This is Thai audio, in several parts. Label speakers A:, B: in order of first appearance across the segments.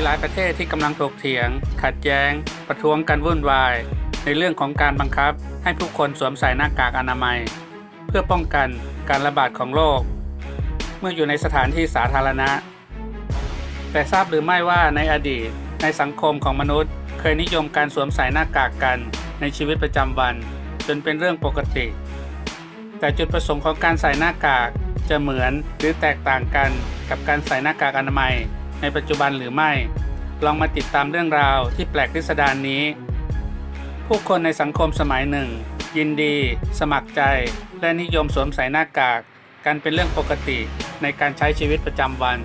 A: ีหลายประเทศที่กำลังถกเถียง ขัดแย้ง ประท้วงกันวุ่นวาย ในเรื่องของการบังคับ ให้ผู้คนสวมใส่หน้ากากอนามัย เพื่อป้องกันการระบาดของโรคเมื่ออยู่ในสถานที่สาธารณะ แต่ทราบหรือไม่ว่าในอดีต ในสังคมของมนุษย์ เคยนิยมการสวมใส่หน้ากากกันในชีวิตประจำวัน จนเป็นเรื่องปกติ แต่จุดประสงค์ของการใส่หน้ากากจะเหมือนหรือแตกต่างกันกับการใส่หน้ากากอนามัย ในปัจจุบันหรือไม่ ลองมาติดตามเรื่องราวที่แปลกพิสดารนนี้ ผู้คนในสังคมสมัยหนึ่ง ยินดี สมัครใจ และนิยมสวมใส่หน้ากาก กันเป็นเรื่องปกติในการใช้ชีวิตประจำวัน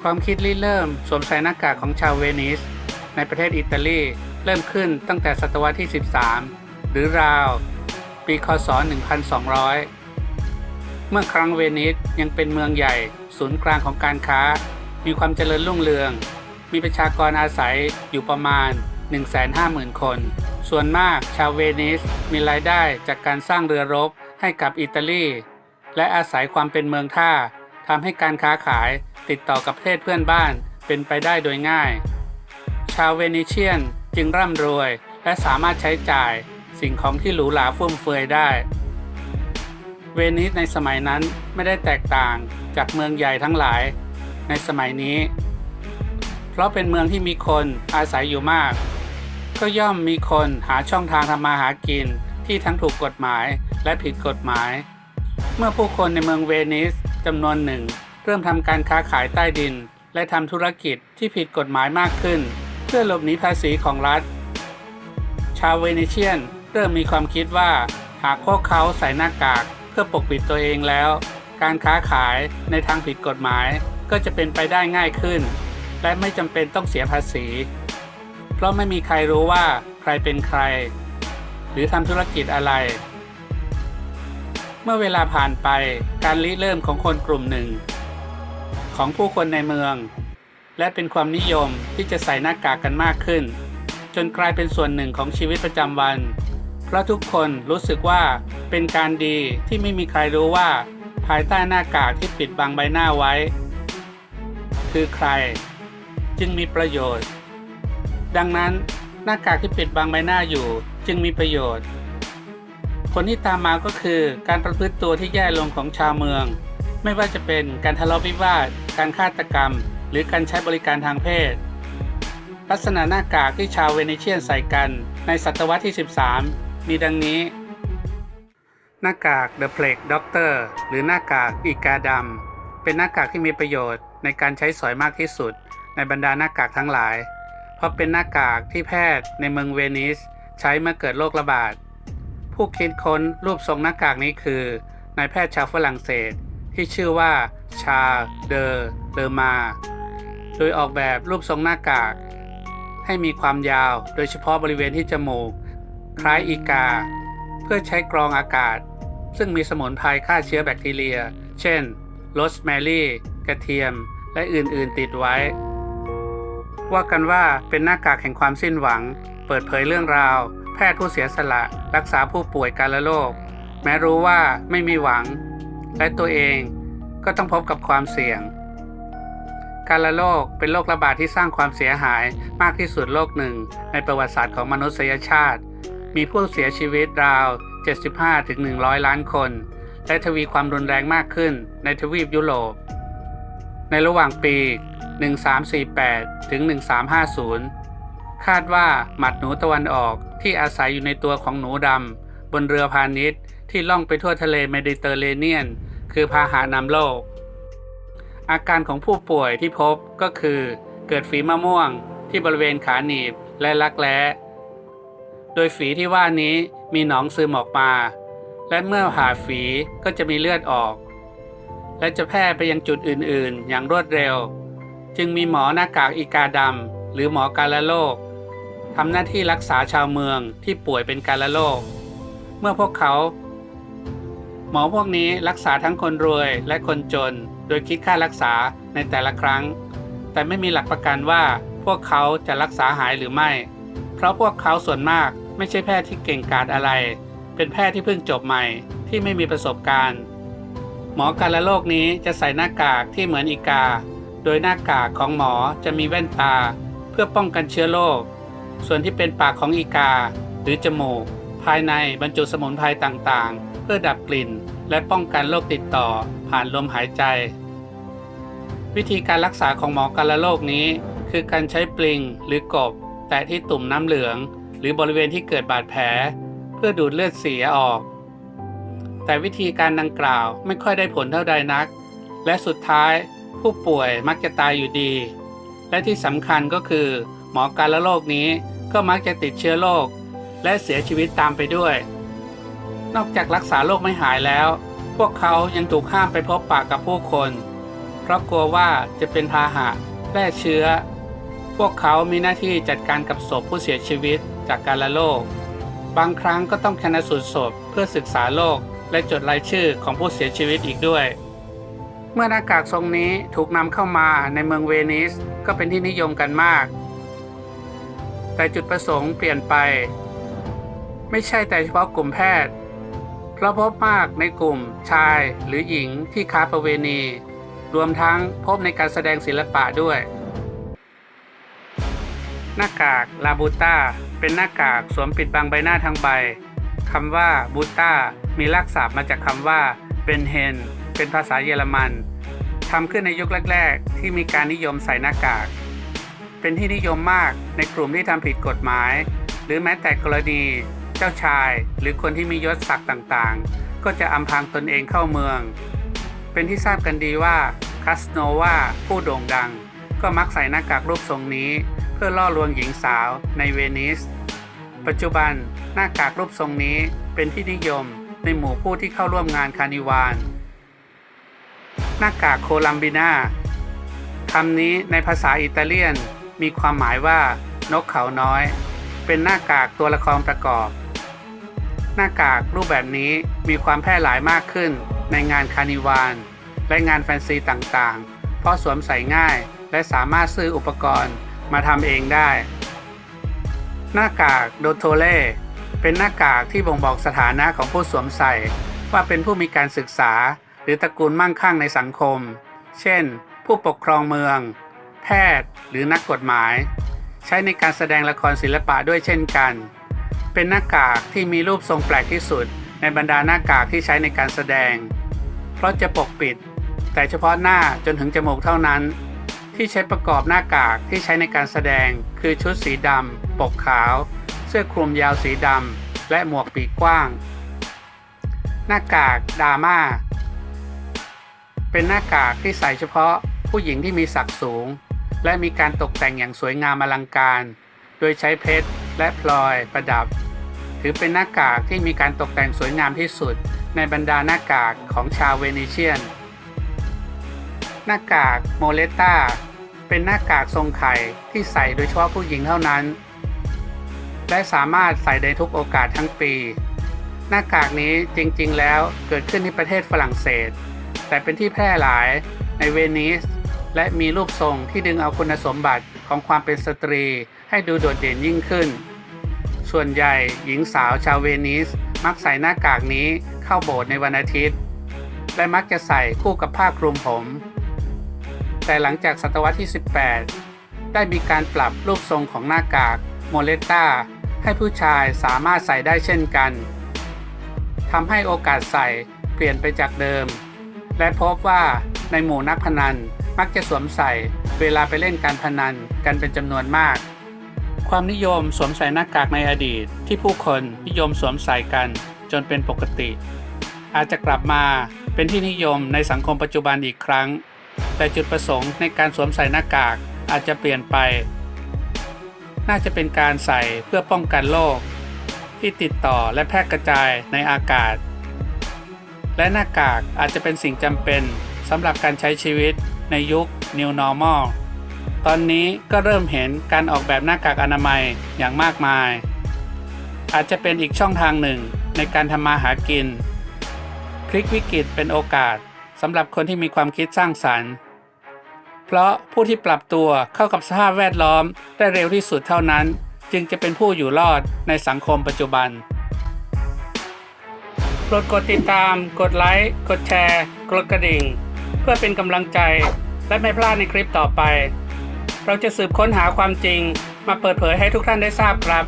A: ความคิดริเริ่มสวมใส่หน้ากากของชาวเวนิส ในประเทศอิตาลีเริ่มขึ้นตั้งแต่ศตวรรษที่ 13 หรือราว ปีคศ 1200 เมื่อครั้งเวนิสยังเป็นเมืองใหญ่ ศูนย์กลางของการค้า มีความเจริญรุ่งเรือง มีประชากรอาศัยอยู่ประมาณ 150,000 คน ส่วนมากชาวเวนิสมีรายได้จากการสร้างเรือรบให้กับอิตาลี และอาศัยความเป็นเมืองท่าทำให้การค้าขายติดต่อกับประเทศเพื่อนบ้านเป็นไปได้โดยง่าย ชาวเวนิเชียนจึงร่ำรวยและสามารถใช้จ่ายสิ่งของที่หรูหราฟุ่มเฟือยได้ เวนิสในสมัยนั้นไม่ได้แตกต่างจากเมืองใหญ่ทั้งหลายในสมัยนี้ เพราะเป็นเมืองที่มีคนอาศัยอยู่มาก ก็ย่อมมีคนหาช่องทางทำมาหากินที่ทั้งถูกกฎหมายและผิดกฎหมาย เมื่อผู้คนในเมืองเวนิสจำนวนหนึ่ง เริ่มทำการค้าขายใต้ดิน และทำธุรกิจที่ผิดกฎหมายมากขึ้น เพื่อหลบหนีภาษีของรัฐ ชาวเวเนเชียนเริ่มมีความคิดว่าหากพวกเขาใส่หน้ากาก เพื่อปกปิดตัวเองแล้ว การค้าขายในทางผิดกฎหมายก็จะเป็นไปได้ง่ายขึ้น และไม่จำเป็นต้องเสียภาษี เพราะไม่มีใครรู้ว่าใครเป็นใคร หรือทำธุรกิจอะไร เมื่อเวลาผ่านไปการริเริ่มของคนกลุ่มหนึ่ง ของผู้คนในเมือง และเป็นความนิยมที่จะใส่หน้ากากกันมากขึ้น จนกลายเป็นส่วนหนึ่งของชีวิตประจำวัน เพราะทุกคนรู้สึกว่า เป็นการดีที่ไม่มีใครรู้ว่า ภายใต้หน้ากากที่ปิดบังใบหน้าไว้ คือใคร จึงมีประโยชน์ ดังนั้นหน้ากากที่ปิดบังใบหน้าอยู่จึงมีประโยชน์ ผลที่ตามมาก็คือการประพฤติตัวที่แย่ลงของชาวเมือง ไม่ว่าจะเป็นการทะเลาะวิวาท การฆาตกรรม หรือการใช้บริการทางเพศ ลักษณะหน้ากากที่ชาวเวเนเชียนใส่กันในศตวรรษที่ 13 มีดังนี้ หน้ากาก The Plague Doctor หรือหน้ากากอีกาดำเป็นหน้ากากที่มีประโยชน์ในการใช้สอยมากที่สุด ในบรรดาหน้ากากทั้งหลาย เพราะเป็นหน้ากากที่แพทย์ในเมืองเวนิส ใช้เมื่อเกิดโรคระบาด ผู้คิดค้นรูปทรงหน้ากากนี้คือนายแพทย์ชาวฝรั่งเศส ที่ชื่อว่าชาเดอเลอมา โดยออกแบบรูปทรงหน้ากาก ให้มีความยาวโดยเฉพาะบริเวณที่จมูก คล้ายอีกา เพื่อใช้กรองอากาศ ซึ่งมีสมุนไพรฆ่าเชื้อแบคทีเรีย เช่นโรสแมรี่ กระเทียม และอื่นๆติดไว้ ว่ากันว่าเป็นหน้ากากแห่งความสิ้นหวัง เปิดเผยเรื่องราว แพทย์ผู้เสียสละ รักษาผู้ป่วยกาลโรค แม้รู้ว่าไม่มีหวัง และตัวเองก็ต้องพบกับความเสี่ยงการละโรคเป็นโรคระบาดที่สร้างความเสียหายมากที่สุดโลกหนึ่ง ในประวัติศาสตร์ของมนุษยชาติ มีผู้เสียชีวิตราว 75-100 ล้านคน และทวีความรุนแรงมากขึ้นในทวีปยุโรป ในระหว่างปี 1348 ถึง 1350 คาดว่าหมัดหนูตะวันออกที่อาศัยอยู่ในตัวของหนูดำ บนเรือพาณิชย์ที่ล่องไปทั่วทะเลเมดิเตอร์เรเนียน คือพาหะนำโลก อาการของผู้ป่วยที่พบก็คือ เกิดฝีมะม่วงที่บริเวณขาหนีบและรักแร้ โดยฝีที่ว่านี้มีหนองซึมออกมา และเมื่อผ่าฝีก็จะมีเลือดออก และจะแพร่ไปยังจุดอื่นๆ อย่างรวดเร็ว จึงมีหมอหน้ากากอีกาดำหรือหมอกาลโรคทำหน้าที่รักษาชาวเมืองที่ป่วยเป็นกาลโรคเมื่อพวกเขา หมอพวกนี้รักษาทั้งคนรวยและคนจน โดยคิดค่ารักษาในแต่ละครั้ง แต่ไม่มีหลักประกันว่าพวกเขาจะรักษาหายหรือไม่ เพราะพวกเขาส่วนมาก ไม่ใช่แพทย์ที่เก่งกาจอะไร เป็นแพทย์ที่เพิ่งจบใหม่ที่ไม่มีประสบการณ์ หมอการละโรคนี้จะใส่หน้ากากที่เหมือนอีกา โดยหน้ากากของหมอจะมีแว่นตา เพื่อป้องกันเชื้อโรค ส่วนที่เป็นปากของอีกา หรือจมูก ภายในบรรจุสมุนไพรต่างๆ เพื่อดับกลิ่น และป้องกันโรคติดต่อผ่านลมหายใจ วิธีการรักษาของหมอการละโรคนี้ คือการใช้ปลิงหรือกบ แตะที่ตุ่มน้ำเหลือง หรือบริเวณที่เกิดบาดแผล เพื่อดูดเลือดเสียออก แต่วิธีการดังกล่าวไม่ค่อยได้ผลเท่าใดนัก และสุดท้ายผู้ป่วยมักจะตายอยู่ดี และที่สำคัญก็คือ หมอการละโรคนี้ก็มักจะติดเชื้อโรคและเสียชีวิตตามไปด้วย นอกจากรักษาโรคไม่หายแล้ว พวกเขายังถูกห้ามไปพบปะกับผู้คน เพราะกลัวว่าจะเป็นพาหะแพร่เชื้อ พวกเขามีหน้าที่จัดการกับศพผู้เสียชีวิตจากการละโรค บางครั้งก็ต้องชนสูตรศพเพื่อศึกษาโรคและจดรายชื่อของผู้เสียชีวิตอีกด้วย เมื่อหน้ากากทรงนี้ถูกนำเข้ามาในเมืองเวนิสก็เป็นที่นิยมกันมาก แต่จุดประสงค์เปลี่ยนไป ไม่ใช่แต่เฉพาะกลุ่มแพทย์เพราะพบมากในกลุ่มชายหรือหญิงที่ค้าประเวณี รวมทั้งพบในการแสดงศิลปะด้วย หน้ากากลาบูต้าเป็นหน้ากากสวมปิดบังใบหน้าทั้งใบคำว่าบูต้ามีรากศัพท์มาจากคำว่าเบนเฮนเป็นภาษาเยอรมันทำขึ้นในยุคแรก ๆ ที่มีการนิยมใส่หน้ากาก เป็นที่นิยมมากในกลุ่มที่ทำผิดกฎหมาย หรือแม้แต่กรณี เจ้าชาย หรือคนที่มียศศักดิ์ต่างๆ ก็จะอำพรางตนเองเข้าเมือง เป็นที่ทราบกันดีว่าคาสโนวาผู้โด่งดัง ก็มักใส่หน้ากากรูปทรงนี้ พื่อล่อลวงหญิงสาวในเวนิส ปัจจุบันหน้ากากรูปทรงนี้เป็นที่นิยมในหมู่ผู้ที่เข้าร่วมงานคาร์นิวาลหน้ากากโคลัมบินาคำนี้ในภาษาอิตาเลียนมีความหมายว่านกเขาน้อย เป็นหน้ากากตัวละครประกอบ หน้ากากรูปแบบนี้มีความแพร่หลายมากขึ้นในงานคาร์นิวาลและงานแฟนซีต่างๆ เพราะสวมใส่ง่ายและสามารถซื้ออุปกรณ์ มาทำเองได้ หน้ากากโดโทเล่เป็นหน้ากากที่บ่งบอกสถานะของผู้สวมใส่ ว่าเป็นผู้มีการศึกษา หรือตระกูลมั่งคั่งในสังคม เช่น ผู้ปกครองเมือง แพทย์หรือนักกฎหมาย ใช้ในการแสดงละครศิลปะด้วยเช่นกัน เป็นหน้ากากที่มีรูปทรงแปลกที่สุด ในบรรดาหน้ากากที่ใช้ในการแสดง เพราะจะปกปิด แต่เฉพาะหน้าจนถึงจมูกเท่านั้น ที่ใช้ประกอบหน้ากากที่ใช้ในการแสดง คือชุดสีดำ ปกขาว เสื้อคลุมยาวสีดำ และหมวกปีกกว้าง หน้ากากดาม่า เป็นหน้ากากที่ใส่เฉพาะผู้หญิงที่มีศักดิ์สูง และมีการตกแต่งอย่างสวยงามอลังการ โดยใช้เพชรและพลอยประดับ ถือเป็นหน้ากากที่มีการตกแต่งสวยงามที่สุด ในบรรดาหน้ากากของชาวเวเนเชียน หน้ากากโมเลต้าเป็นหน้ากากทรงไข่ที่ใส่โดยเฉพาะผู้หญิงเท่านั้น และสามารถใส่ได้ทุกโอกาสทั้งปี หน้ากากนี้จริงๆ แล้วเกิดขึ้นที่ประเทศฝรั่งเศส แต่เป็นที่แพร่หลายในเวนิส และมีรูปทรงที่ดึงเอาคุณสมบัติของความเป็นสตรีให้ดูโดดเด่นยิ่งขึ้น ส่วนใหญ่หญิงสาวชาวเวนิสมักใส่หน้ากากนี้เข้าโบสถ์ในวันอาทิตย์ และมักจะใส่คู่กับผ้าคลุมผม แต่หลังจากศตวรรษที่ 18 ได้มีการปรับรูปทรงของหน้ากากโมเลต้าให้ผู้ชายสามารถใส่ได้เช่นกันทำให้โอกาสใส่เปลี่ยนไปจากเดิม และพบว่าในหมู่นักพนันมักจะสวมใส่เวลาไปเล่นการพนันกันเป็นจำนวนมาก ความนิยมสวมใส่หน้ากากในอดีตที่ผู้คนนิยมสวมใส่กันจนเป็นปกติ อาจจะกลับมาเป็นที่นิยมในสังคมปัจจุบันอีกครั้ง แต่จุดประสงค์ในการสวมใส่หน้ากากอาจจะเปลี่ยนไป น่าจะเป็นการใส่เพื่อป้องกันโรคที่ติดต่อและแพร่กระจายในอากาศ และหน้ากากอาจจะเป็นสิ่งจำเป็นสำหรับการใช้ชีวิตในยุค New Normal ตอนนี้ก็เริ่มเห็นการออกแบบหน้ากากอนามัยอย่างมากมาย อาจจะเป็นอีกช่องทางหนึ่งในการทำมาหากิน พลิกวิกฤตเป็นโอกาสสำหรับคนที่มีความคิดสร้างสรรค์ เพราะผู้ที่ปรับตัวเข้ากับสภาพแวดล้อมได้เร็วที่สุดเท่านั้น จึงจะเป็นผู้อยู่รอดในสังคมปัจจุบันโปรดกดติดตาม กดไลค์ กดแชร์ กดกระดิ่ง เพื่อเป็นกำลังใจและไม่พลาดในคลิปต่อไป เราจะสืบค้นหาความจริงมาเปิดเผยให้ทุกท่านได้ทราบครับ